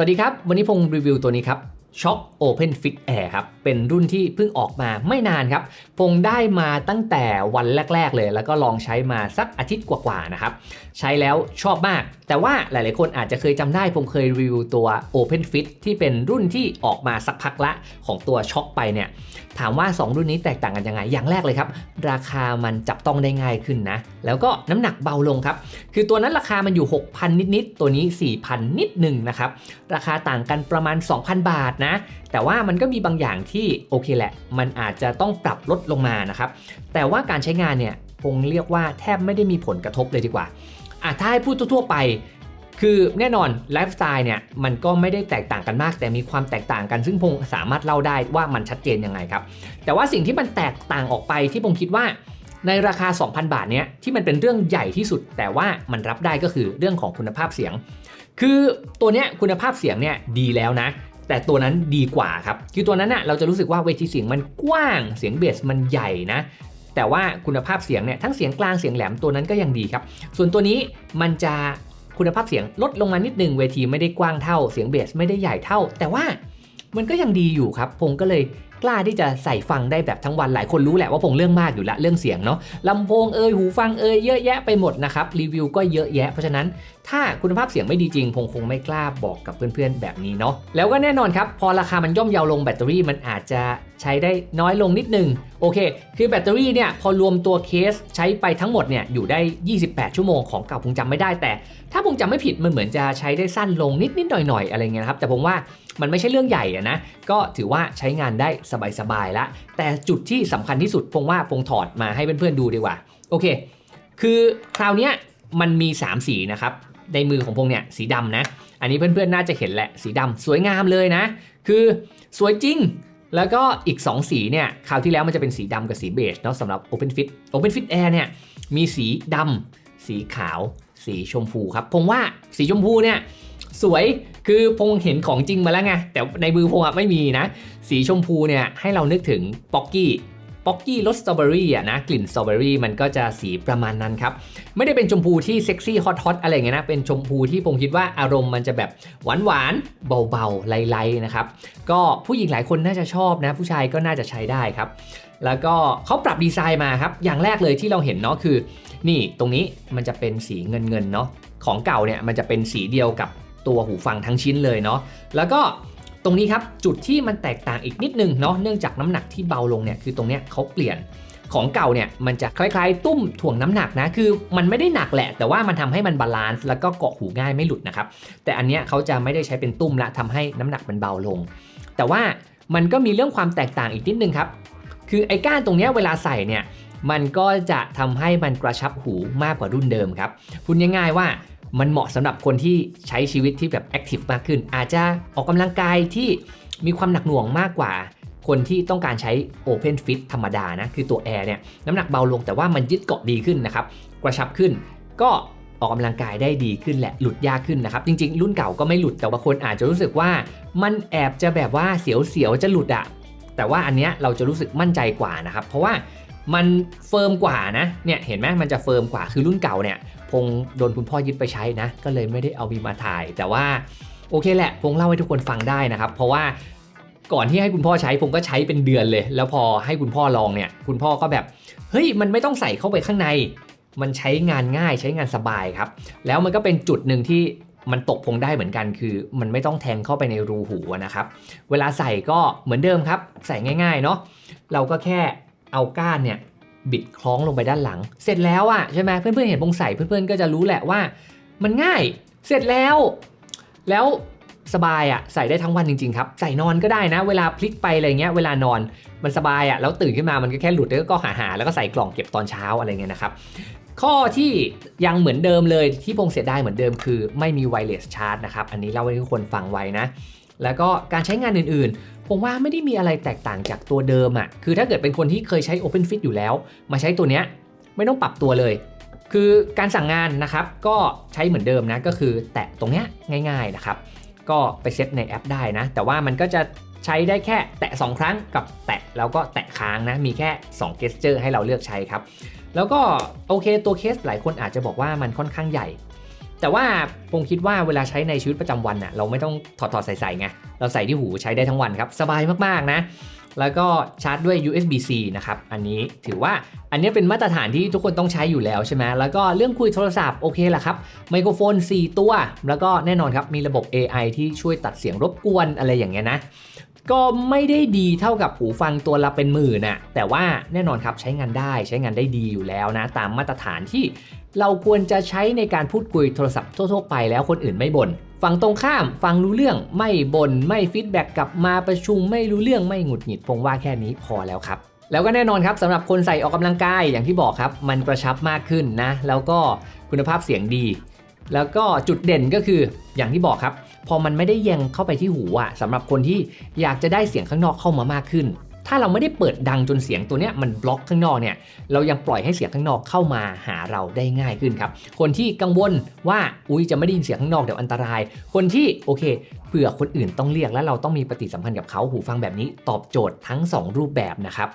วัสดีครับ วันนี้พงรีวิวตัวนี้ครับ Shock Open Fit Air ครับ เป็นรุ่นที่เพิ่งออกมาไม่นานครับ พงได้มาตั้งแต่วันแรก ๆ เลย แล้วก็ลองใช้มาสักอาทิตย์กว่าๆนะครับ ใช้แล้วชอบมาก แต่ว่าหลายๆคนอาจจะเคยจำได้ ผมเคยรีวิวตัว Open Fit ที่เป็นรุ่นที่ออกมาสักพักละของตัว Shock ไปเนี่ย ถามว่า 2 รุ่นนี้แตกต่างกันยังไง อย่างแรกเลยครับ ราคามันจับต้องได้ง่ายขึ้นนะ แล้วก็น้ำหนักเบาลงครับ คือตัวนั้นราคามันอยู่ 6,000 นิดๆ ตัวนี้ 4,000 นิดหนึ่งนะครับ ราคาต่างกันประมาณ 2,000 บาทนะ แต่ว่ามันก็มีบางอย่างที่โอเคแหละ มันอาจจะต้องปรับลดลงมานะครับ แต่ว่าการใช้งานเนี่ยคงเรียกว่าแทบไม่ได้มีผลกระทบเลยดีกว่าอะถ้าให้พูดทั่วๆไป คือแน่นอนไลฟ์สไตล์เนี่ยมันก็ไม่ได้แตกต่างกันมาก แต่มีความแตกต่างกันซึ่งพงสามารถเล่าได้ว่ามันชัดเจนยังไงครับ แต่ว่าสิ่งที่มันแตกต่างออกไปที่ผมคิดว่าในราคา 2,000 บาทเนี้ยที่มันเป็นเรื่องใหญ่ที่สุด แต่ว่ามันรับได้ก็คือเรื่องของคุณภาพเสียง คือตัวเนี้ยคุณภาพเสียงเนี่ยดีแล้วนะ แต่ตัวนั้นดีกว่าครับ คือตัวนั้นน่ะเราจะรู้สึกว่าเวทีเสียงมันกว้าง เสียงเบสมันใหญ่นะ แต่ว่าคุณภาพเสียงเนี่ยทั้งเสียงกลางเสียงแหลมตัวนั้นก็ยังดีครับ ส่วนตัวนี้มันจะคุณภาพเสียงลดลงมานิดนึงเวทีไม่ได้กว้างเท่าเสียงเบสไม่ได้ใหญ่เท่า แต่ว่ามันก็ยังดีอยู่ครับ พงก็เลย กล้าที่จะใส่ฟังได้แบบทั้งวันหลายคนรู้แหละว่าพงเรื่องมากอยู่ละเรื่องเสียงเนาะลำโพงเอยหูฟังเอยเยอะแยะไปหมดนะครับรีวิวก็เยอะแยะ เพราะฉะนั้นถ้าคุณภาพเสียงไม่ดีจริงพงคงไม่กล้าบอกกับเพื่อนๆแบบนี้เนาะแล้วก็แน่นอนครับพอราคามันย่อมเยาวลงแบตเตอรี่มันอาจจะใช้ได้น้อยลงนิดนึงโอเค คือแบตเตอรี่เนี่ยพอรวมตัวเคสใช้ไปทั้งหมดเนี่ยอยู่ได้ 28 ชั่วโมงของเก่าผมจำไม่ได้แต่ ถ้าผมจำไม่ผิดมันเหมือนจะใช้ได้สั้นลงนิดๆหน่อยๆอะไรเงี้ยครับแต่ผมว่ามันไม่ใช่เรื่องใหญ่อะนะก็ถือว่าใช้งานได้สบายๆละแต่จุดที่สำคัญที่สุดพงว่าพงถอดมาให้เพื่อนๆดูดีกว่า โอเค คือคราวเนี้ยมันมี 3 สีนะครับ ในมือของพงเนี่ยสีดำนะ อันนี้เพื่อนๆน่าจะเห็นแหละสีดำสวยงามเลยนะ คือสวยจริงแล้วก็อีก 2 สีเนี่ยคราวที่แล้วมันจะเป็นสีดำกับสีเบจเนาะสำหรับ Open Fit Open Fit Air เนี่ยมีสีดำสีขาว สีชมพูครับพงว่าสีชมพูเนี่ยสวยคือพงเห็นของจริงมาแล้วไงแต่ในมือพงอะไม่มีนะ สีชมพูเนี่ยให้เรานึกถึงป๊อกกี้ป๊อกกี้รสสตรอเบอรี่อะนะกลิ่นสตรอเบอรี่มันก็จะสีประมาณนั้นครับ ไม่ได้เป็นชมพูที่เซ็กซี่ฮอตฮอตอะไรเงี้ยนะ เป็นชมพูที่ผมคิดว่าอารมณ์มันจะแบบหวานหวานๆเบาๆไล่ๆนะครับ ก็ผู้หญิงหลายคนน่าจะชอบนะ ผู้ชายก็น่าจะใช้ได้ครับ แล้วก็เขาปรับดีไซน์มาครับ อย่างแรกเลยที่เราเห็นเนาะคือ นี่ตรงนี้มันจะเป็นสีเงินเงินเนาะของเก่าเนี่ยมันจะเป็นสีเดียวกับตัวหูฟังทั้งชิ้นเลยเนาะแล้วก็ตรงนี้ครับจุดที่มันแตกต่างอีกนิดนึงเนาะเนื่องจากน้ำหนักที่เบาลงเนี่ยคือตรงเนี้ยเขาเปลี่ยนของเก่าเนี่ยมันจะคล้ายๆ ตุ้มถ่วงน้ำหนักนะคือมันไม่ได้หนักแหละ แต่ว่ามันทำให้มันบาลานซ์แล้วก็เกาะหูง่ายไม่หลุดนะครับแต่อันเนี้ยเขาจะไม่ได้ใช้เป็นตุ้มละทำให้น้ำหนักมันเบาลง แต่ว่ามันก็มีเรื่องความแตกต่างอีกนิดนึงครับ คือไอ้ก้านตรงนี้เวลาใส่เนี่ยมันก็จะทำให้มันกระชับหูมากกว่ารุ่นเดิมครับพูดง่ายๆว่ามันเหมาะสำหรับคนที่ใช้ชีวิตที่แบบแอคทีฟมากขึ้น อาจจะออกกำลังกายที่มีความหนักหน่วงมากกว่า คนที่ต้องการใช้ Open Fit ธรรมดานะ คือตัว Air เนี่ยน้ำหนักเบาลงแต่ว่ามันยึดเกาะดีขึ้นนะครับ กระชับขึ้น ก็ออกกำลังกายได้ดีขึ้นแหละหลุดยากขึ้นนะครับ จริง ๆ รุ่นเก่าก็ไม่หลุดแต่ว่าคนอาจจะรู้สึกว่ามันแอบจะแบบว่าเสียวๆจะหลุดอะ แต่ว่าอันเนี้ยเราจะรู้สึกมั่นใจกว่านะครับ เพราะว่ามันเฟิร์มกว่านะ เนี่ยเห็นไหมมันจะเฟิร์มกว่า คือรุ่นเก่าเนี่ย พงโดนคุณพ่อยึดไปใช้นะ ก็เลยไม่ได้เอามีมาถ่าย แต่ว่าโอเคแหละ พงเล่าให้ทุกคนฟังได้นะครับ เพราะว่าก่อนที่ให้คุณพ่อใช้พงก็ใช้เป็นเดือนเลย แล้วพอให้คุณพ่อลองเนี่ย คุณพ่อก็แบบ เฮ้ย มันไม่ต้องใส่เข้าไปข้างใน มันใช้งานง่ายใช้งานสบายครับ แล้วมันก็เป็นจุดหนึ่งที่ มันตกพงได้เหมือนกัน คือมันไม่ต้องแทงเข้าไปในรูหูนะครับ เวลาใส่ก็เหมือนเดิมครับ ใส่ง่ายๆเนาะเราก็แค่เอาก้านเนี่ยบิดคล้องลงไปด้านหลัง เสร็จแล้วอะใช่ไหมเพื่อนๆเห็นพงใส่เพื่อนๆก็จะรู้แหละว่า มันง่ายเสร็จแล้ว แล้วสบายอะใส่ได้ทั้งวันจริงๆครับ ใส่นอนก็ได้นะ เวลาพลิกไปอะไรเงี้ยเวลานอนมันสบายอะแล้วตื่นขึ้นมามันก็แค่หลุดแล้วก็หาหาๆแล้วก็ใส่กล่องเก็บตอนเช้าอะไรเงี้ยนะครับ ข้อที่ยังเหมือนเดิมเลยที่พงเสียดายเหมือนเดิมคือไม่มีไวเลสชาร์จนะครับ อันนี้เล่าให้ทุกคนฟังไว้นะ แล้วก็การใช้งานอื่นๆ ผมว่าไม่ได้มีอะไรแตกต่างจากตัวเดิมอะ่ะคือถ้าเกิดเป็นคนที่เคยใช้ Open Fit อยู่แล้ว มาใช้ตัวเนี้ยไม่ต้องปรับตัวเลย คือการสั่งงานนะครับก็ใช้เหมือนเดิมนะก็คือแตะตรงเนี้ยง่าย ๆนะครับ ก็ไปเซตในแอปได้นะ แต่ว่ามันก็จะใช้ได้แค่แตะ 2 ครั้งกับแตะแล้วก็แตะค้างนะมีแค่2เกสเจอร์ให้เราเลือกใช้ครับ แล้วก็โอเคตัวเคสหลายคนอาจจะบอกว่ามันค่อนข้างใหญ่ แต่ว่าผมคิดว่าเวลาใช้ในชีวิตประจำวันน่ะเราไม่ต้องถอดถอดใส่ใส่ไงเราใส่ที่หูใช้ได้ทั้งวันครับ สบายมากๆนะ แล้วก็ชาร์จด้วย USB-C นะครับ อันนี้ถือว่าอันนี้เป็นมาตรฐานที่ทุกคนต้องใช้อยู่แล้วใช่ไหมแล้วก็เรื่องคุยโทรศัพท์โอเคแหละครับ ไมโครโฟน 4 ตัว แล้วก็แน่นอนครับ มีระบบ AI ที่ช่วยตัดเสียงรบกวนอะไรอย่างเงี้ยนะ ก็ไม่ได้ดีเท่ากับหูฟังตัวละเป็นหมื่นน่ะ แต่ว่าแน่นอนครับใช้งานได้ใช้งานได้ดีอยู่แล้วนะ ตามมาตรฐานที่เราควรจะใช้ในการพูดคุยโทรศัพท์ทั่วๆไปแล้วคนอื่นไม่บน่น ฝั่งตรงข้ามฟังรู้เรื่องไม่บน่นไม่ฟีดแบ็กกลับมาประชุมไม่รู้เรื่องไม่หงุดหงิดพงว่าแค่นี้พอแล้วครับ แล้วก็แน่นอนครับสำหรับคนใส่ออกกำลังกายอย่างที่บอกครับมันกระชับมากขึ้นนะ แล้วก็คุณภาพเสียงดี แล้วก็จุดเด่นก็คืออย่างที่บอกครับ พอมันไม่ได้แยงเข้าไปที่หูอะสำหรับคนที่อยากจะได้เสียงข้างนอกเข้ามามากขึ้น ถ้าเราไม่ได้เปิดดังจนเสียงตัวเนี้ยมันบล็อกข้างนอกเนี่ยเรายังปล่อยให้เสียงข้างนอกเข้ามาหาเราได้ง่ายขึ้นครับคนที่กังวลว่าอุ้ยจะไม่ได้ยินเสียงข้างนอกเดี๋ยวอันตราย คนที่โอเคเผื่อคนอื่นต้องเรียกและเราต้องมีปฏิสัมพันธ์กับเขาหูฟังแบบนี้ตอบโจทย์ทั้ง 2 รูปแบบนะครับ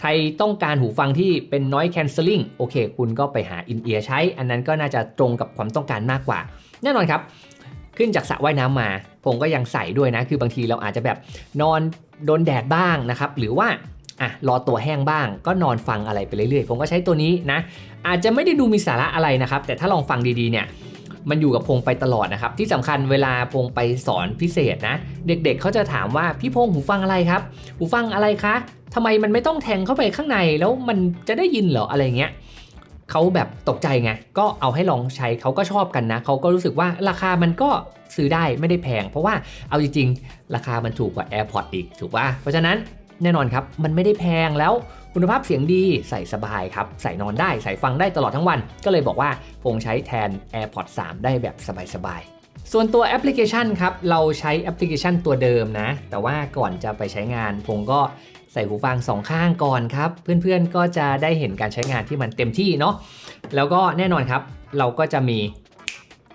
ใครต้องการหูฟังที่เป็น noise cancelling โอเค คุณก็ไปหา in ear ใช้ อันนั้นก็น่าจะตรงกับความต้องการมากกว่า แน่นอนครับ ขึ้นจากสระว่ายน้ำมา ผมก็ยังใส่ด้วยนะ คือบางทีเราอาจจะแบบนอน โดนแดดบ้างนะครับ หรือว่าอะรอตัวแห้งบ้าง ก็นอนฟังอะไรไปเรื่อยๆ ผมก็ใช้ตัวนี้นะ อาจจะไม่ได้ดูมีสาระอะไรนะครับ แต่ถ้าลองฟังดีๆเนี่ยมันอยู่กับพงไปตลอดนะครับ ที่สำคัญเวลาพงไปสอนพิเศษนะ เด็กๆเขาจะถามว่าพี่พงหูฟังอะไรครับ หูฟังอะไรคะทำไมมันไม่ต้องแทงเข้าไปข้างในแล้วมันจะได้ยินเหรออะไรเงี้ย เขาแบบตกใจไง ก็เอาให้ลองใช้เขาก็ชอบกันนะ เขาก็รู้สึกว่าราคามันก็ซื้อได้ไม่ได้แพง เพราะว่าเอาจริงๆ ราคามันถูกกว่า AirPods อีกถูกป่ะ เพราะฉะนั้นแน่นอนครับ มันไม่ได้แพงแล้วคุณภาพเสียงดีใส่สบายครับ ใส่นอนได้ ใส่ฟังได้ตลอดทั้งวัน ก็เลยบอกว่าคงใช้แทน AirPods 3 ได้แบบสบายๆ ส่วนตัวแอปพลิเคชันครับ เราใช้แอปพลิเคชันตัวเดิมนะ แต่ว่าก่อนจะไปใช้งาน ผมก็ใส่หูฟังสองข้างก่อนครับ เพื่อนๆก็จะได้เห็นการใช้งานที่มันเต็มที่เนาะแล้วก็แน่นอนครับ เราก็จะมี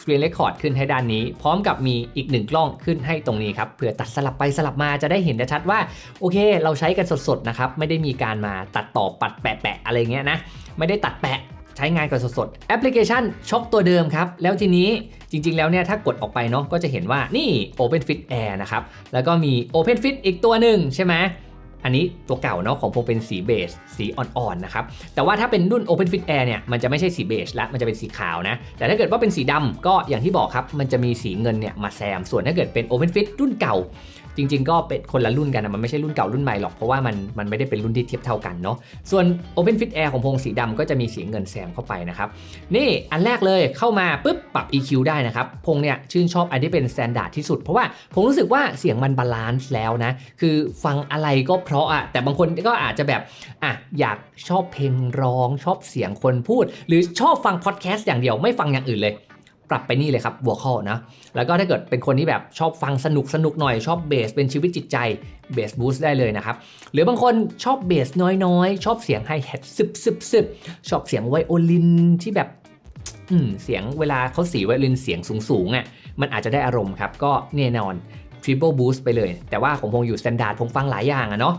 Screen Record ขึ้นให้ด้านนี้ พร้อมกับมีอีกหนึ่งกล้องขึ้นให้ตรงนี้ครับเผื่อตัดสลับไปสลับมาจะได้เห็นชัดว่า โอเค เราใช้กันสดๆนะครับ ไม่ได้มีการมาตัดต่อปัดแปะๆอะไรเงี้ยนะ ไม่ได้ตัดแปะ ใช้งานกันสดๆ แอปพลิเคชันช็อคตัวเดิมครับ แล้วทีนี้จริง ๆ แล้วเนี่ยถ้ากดออกไปเนาะก็จะเห็นว่านี่ Open Fit Air นะครับ แล้วก็มี Open Fit อีกตัวหนึ่งใช่ไหมอันนี้ตัวเก่าเนาะของผมเป็นสีเบจสีอ่อนๆนะครับ แต่ว่าถ้าเป็นรุ่น Open Fit Air เนี่ยมันจะไม่ใช่สีเบจล้วมันจะเป็นสีขาวนะ แต่ถ้าเกิดว่าเป็นสีดำก็อย่างที่บอกครับ มันจะมีสีเงินเนี่ยมาแซม ส่วนถ้าเกิดเป็น Open Fit รุ่นเก่า จริง ๆ ก็เป็นคนละรุ่นกันนะมันไม่ใช่รุ่นเก่ารุ่นใหม่หรอกเพราะว่ามันมันไม่ได้เป็นรุ่นที่เทียบเท่ากันเนาะส่วน Open Fit Air ของพงสีดำก็จะมีสีเงินแซมเข้าไปนะครับนี่อันแรกเลยเข้ามาปุ๊บปรับ EQ ได้นะครับพงเนี่ยชื่นชอบอันที่เป็น s แ a นดาร์ดที่สุด เพราะว่าผมรู้สึกว่าเสียงมันบาลานซ์แล้วนะคือฟังอะไรก็เพราะอะแต่บางคนก็อาจจะแบบอะอยากชอบเพลงร้องชอบเสียงคนพูด หรือชอบฟังพอดแคสต์อย่างเดียวไม่ฟังอย่างอื่นเลย รับไปนี่เลยครับหัวข้อนะ แล้วก็ถ้าเกิดเป็นคนที่แบบชอบฟังสนุกสนุกหน่อยชอบเบสเป็นชีวิตจิตใจเบสบูสต์ได้เลยนะครับ หรือบางคนชอบเบสน้อยๆ ชอบเสียงไฮแฮทซึบซึบซึบชอบเสียงไวโอลินที่แบบอืมเสียงเวลาเขาสีไวโอลินเสียงสูงๆอะมันอาจจะได้อารมณ์ครับ ก็แน่นอน Triple Boost ไปเลย แต่ว่าของพงอยู่ Standard พงฟังหลายอย่างอะเนาะ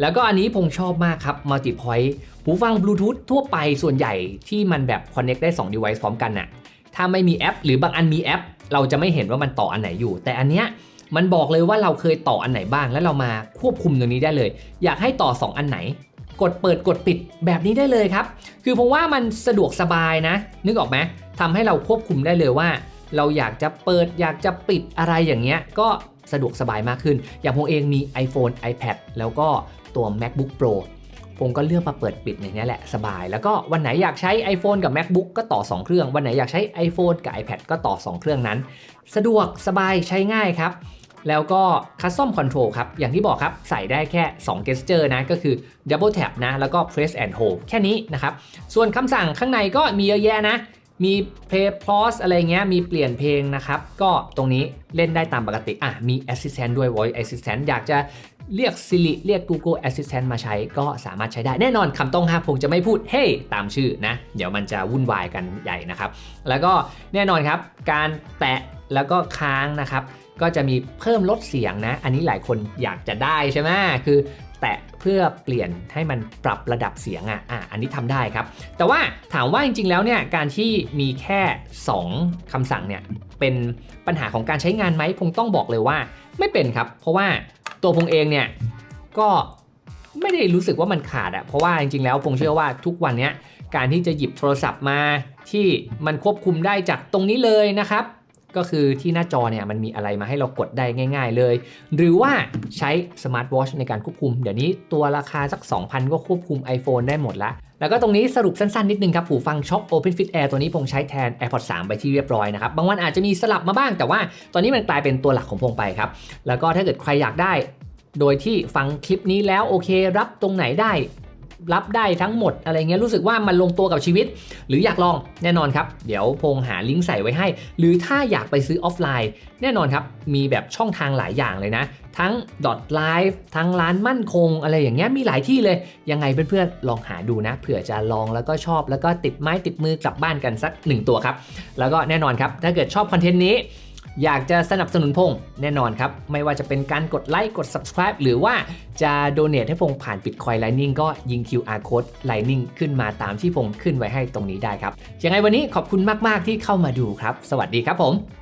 แล้วก็อันนี้พงชอบมากครับ Multi Point หูฟังบลูทูธทั่วไปส่วนใหญ่ที่มันแบบ Connect ได้ 2 device พร้อมกันน่ะ ถ้าไม่มีแอป หรือบางอันมีแอป เราจะไม่เห็นว่ามันต่ออันไหนอยู่ แต่อันเนี้ยมันบอกเลยว่าเราเคยต่ออันไหนบ้าง แล้วเรามาควบคุมตรงนี้ได้เลย อยากให้ต่อ 2 อันไหน กดเปิดกดปิดแบบนี้ได้เลยครับ คือผมว่ามันสะดวกสบายนะ นึกออกไหมทำให้เราควบคุมได้เลยว่า เราอยากจะเปิดอยากจะปิดอะไรอย่างเงี้ยก็สะดวกสบายมากขึ้น อย่างผมเองมี iPhone iPad แล้วก็ตัว MacBook Pro ผมก็เลือกมาเปิดปิดในนี้แหละสบาย แล้วก็วันไหนอยากใช้ iPhone กับ MacBook ก็ต่อ 2 เครื่อง วันไหนอยากใช้ iPhone กับ iPad ก็ต่อ 2 เครื่องนั้น สะดวกสบายใช้ง่ายครับ แล้วก็ Custom Control ครับ อย่างที่บอกครับ ใส่ได้แค่ 2 gesture นะ ก็คือ Double Tap นะ แล้วก็ Press and Hold แค่นี้นะครับ ส่วนคำสั่งข้างในก็มีเยอะแยะนะ มี Play Pause อะไรเงี้ยมีเปลี่ยนเพลงนะครับ ก็ตรงนี้เล่นได้ตามปกติอะมี Assistant ด้วย Voice Assistant อยากจะเรียก Siri เรียก Google Assistant มาใช้ก็สามารถใช้ได้แน่นอนคำต้องห้ามผมจะไม่พูด Hey ตามชื่อนะ เดี๋ยวมันจะวุ่นวายกันใหญ่นะครับ แล้วก็แน่นอนครับ การแตะแล้วก็ค้างนะครับ ก็จะมีเพิ่มลดเสียงนะ อันนี้หลายคนอยากจะได้ใช่ไหมคือ แตะเพื่อเปลี่ยนให้มันปรับระดับเสียงอะอะอันนี้ทำได้ครับ แต่ว่าถามว่าจริงๆแล้วเนี่ยการที่มีแค่ 2คำสั่งเนี่ยเป็นปัญหาของการใช้งานไหมพงต้องบอกเลยว่าไม่เป็นครับ เพราะว่าตัวพงเองเนี่ยก็ไม่ได้รู้สึกว่ามันขาดอะเพราะว่าจริงๆแล้วพงเชื่อว่าทุกวันเนี้ยการที่จะหยิบโทรศัพท์มาที่มันควบคุมได้จากตรงนี้เลยนะครับ ก็คือที่หน้าจอเนี่ยมันมีอะไรมาให้เรากดได้ง่าย ๆเลย หรือว่าใช้สมาร์ทวอชในการควบคุม เดี๋ยวนี้ตัวราคาสัก 2,000 ก็ควบคุม iPhone ได้หมดละแล้วก็ตรงนี้สรุปสั้นๆ นิดนึงครับ หูฟังช็อค Open Fit Air ตัวนี้พงใช้แทน AirPods 3 ไปที่เรียบร้อยนะครับ บางวันอาจจะมีสลับมาบ้างแต่ว่าตอนนี้มันกลายเป็นตัวหลักของพงไปครับ แล้วก็ถ้าเกิดใครอยากได้ โดยที่ฟังคลิปนี้แล้วโอเค รับตรงไหนได้ รับได้ทั้งหมดอะไรเงี้ยรู้สึกว่ามันลงตัวกับชีวิต หรืออยากลองแน่นอนครับ เดี๋ยวพงหาลิงก์ใส่ไว้ให้ หรือถ้าอยากไปซื้อออฟไลน์ แน่นอนครับ มีแบบช่องทางหลายอย่างเลยนะ ทั้ง .live ทั้งร้านมั่นคง อะไรอย่างเงี้ยมีหลายที่เลย ยังไงเพื่อนๆลองหาดูนะเผื่อจะลองแล้วก็ชอบแล้วก็ติดไม้ติดมือกลับบ้านกันสักหนึ่งตัวครับแล้วก็แน่นอนครับถ้าเกิดชอบคอนเทนต์นี้ อยากจะสนับสนุนพงษ์แน่นอนครับ ไม่ว่าจะเป็นการกดไลค์กด subscribe หรือว่าจะ donate ให้พงษ์ผ่าน Bitcoin Lightning ก็ยิง QR code Lightning ขึ้นมาตามที่พงษ์ขึ้นไว้ให้ตรงนี้ได้ครับ ยังไงวันนี้ขอบคุณมาก ๆ ที่เข้ามาดูครับ สวัสดีครับผม